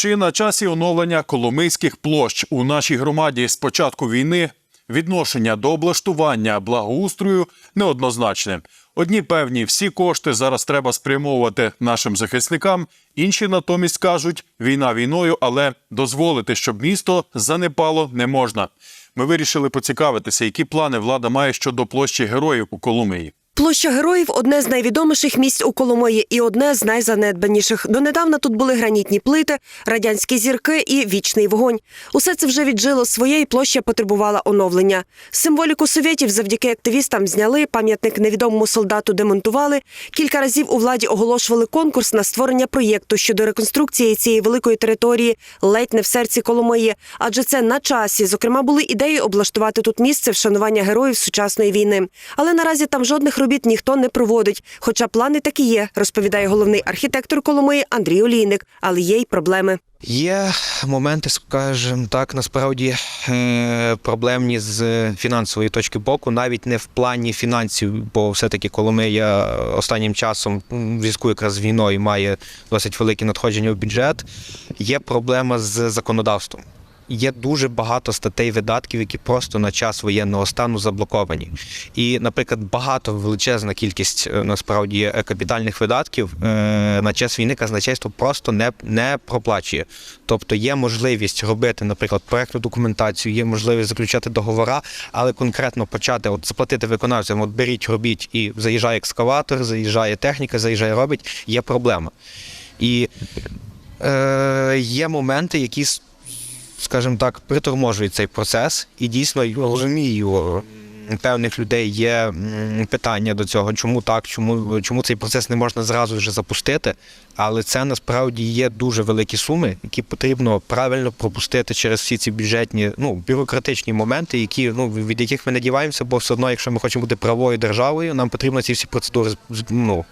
Чи на часі оновлення коломийських площ у нашій громаді з початку війни відношення до облаштування благоустрою неоднозначне. Одні певні, всі кошти зараз треба спрямовувати нашим захисникам, інші натомість кажуть, війна війною, але дозволити, щоб місто занепало, не можна. Ми вирішили поцікавитися, які плани влада має щодо площі героїв у Коломиї. Площа героїв одне з найвідоміших місць у Коломиї і одне з найзанедбаніших. Донедавна тут були гранітні плити, радянські зірки і вічний вогонь. Усе це вже віджило своє, і площа потребувала оновлення. Символіку совєтів завдяки активістам зняли, пам'ятник невідомому солдату демонтували. Кілька разів у владі оголошували конкурс на створення проєкту щодо реконструкції цієї великої території, ледь не в серці Коломиї. Адже це на часі. Зокрема, були ідеї облаштувати тут місце вшанування героїв сучасної війни. Але наразі там жодних робіт ніхто не проводить. Хоча плани такі є, розповідає головний архітектор Коломиї Андрій Олійник. Але є й проблеми. Є моменти, скажімо так, насправді е, проблемні з фінансової точки боку, навіть не в плані фінансів, бо все-таки Коломия останнім часом в зв'язку якраз з війною має досить великі надходження в бюджет. Є проблема з законодавством. Є дуже багато статей видатків, які просто на час воєнного стану заблоковані. І, наприклад, багато величезна кількість е, насправді капітальних видатків е, на час війни казначейство просто не, не проплачує. Тобто є можливість робити, наприклад, проектну документацію, є можливість заключати договора, але конкретно почати от заплатити виконавцям, от беріть, робіть, і заїжджає екскаватор, заїжджає техніка, заїжджає робить. Є проблема. І е, є моменти, які скажімо так, приторможують цей процес, і дійсно розуміє розумію. Певних людей є питання до цього, чому так, чому, чому цей процес не можна зразу вже запустити. Але це насправді є дуже великі суми, які потрібно правильно пропустити через всі ці бюджетні, ну бюрократичні моменти, які ну від яких ми не діваємося, бо все одно, якщо ми хочемо бути правою державою, нам потрібно ці всі процедури ну,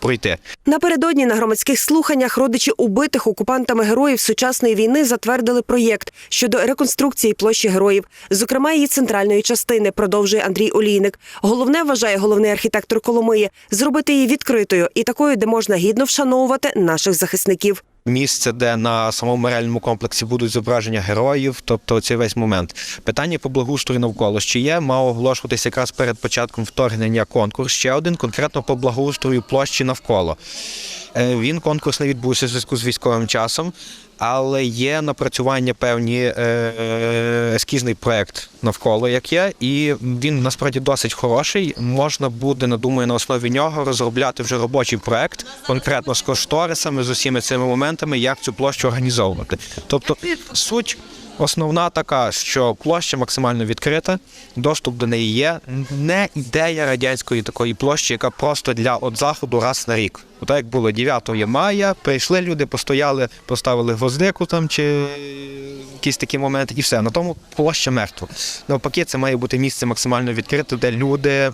пройти. Напередодні на громадських слуханнях родичі убитих окупантами героїв сучасної війни затвердили проєкт щодо реконструкції площі героїв, зокрема її центральної частини, продовжує Андрій Олійник. Головне вважає головний архітектор Коломиї зробити її відкритою і такою, де можна гідно вшановувати наших захисників. Місце, де на самому морельному комплексі будуть зображення героїв, тобто цей весь момент. Питання по благоустрою навколо ще є. Мав оголошуватися якраз перед початком вторгнення конкурс. Ще один конкретно по благоустрою площі навколо. Е, Він конкурс не відбувся в зв'язку з військовим часом, але є напрацювання певні е, е, ескізний проект навколо, як є, і він насправді досить хороший. Можна буде, на думаю, на основі нього розробляти вже робочий проект, конкретно з кошторисами, з усіма цими моментами, як цю площу організовувати. Тобто суть. Основна така, що площа максимально відкрита, доступ до неї є. Не ідея радянської такої площі, яка просто для от заходу раз на рік. Отак як було 9 мая, прийшли люди, постояли, поставили гвоздику там чи якісь такі моменти, і все. На тому площа мертва. Навпаки, це має бути місце максимально відкрите, де люди.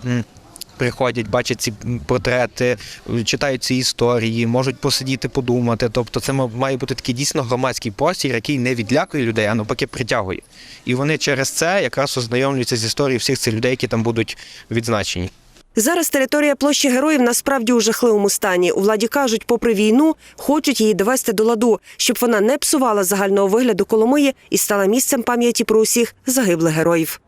Приходять, бачать ці портрети, читають ці історії, можуть посидіти, подумати. Тобто, це ма- має бути такий дійсно громадський простір, який не відлякує людей, а навпаки притягує. І вони через це якраз ознайомлюються з історією всіх цих людей, які там будуть відзначені. Зараз територія площі героїв насправді у жахливому стані. У владі кажуть, попри війну, хочуть її довести до ладу, щоб вона не псувала загального вигляду Коломиї і стала місцем пам'яті про усіх загиблих героїв.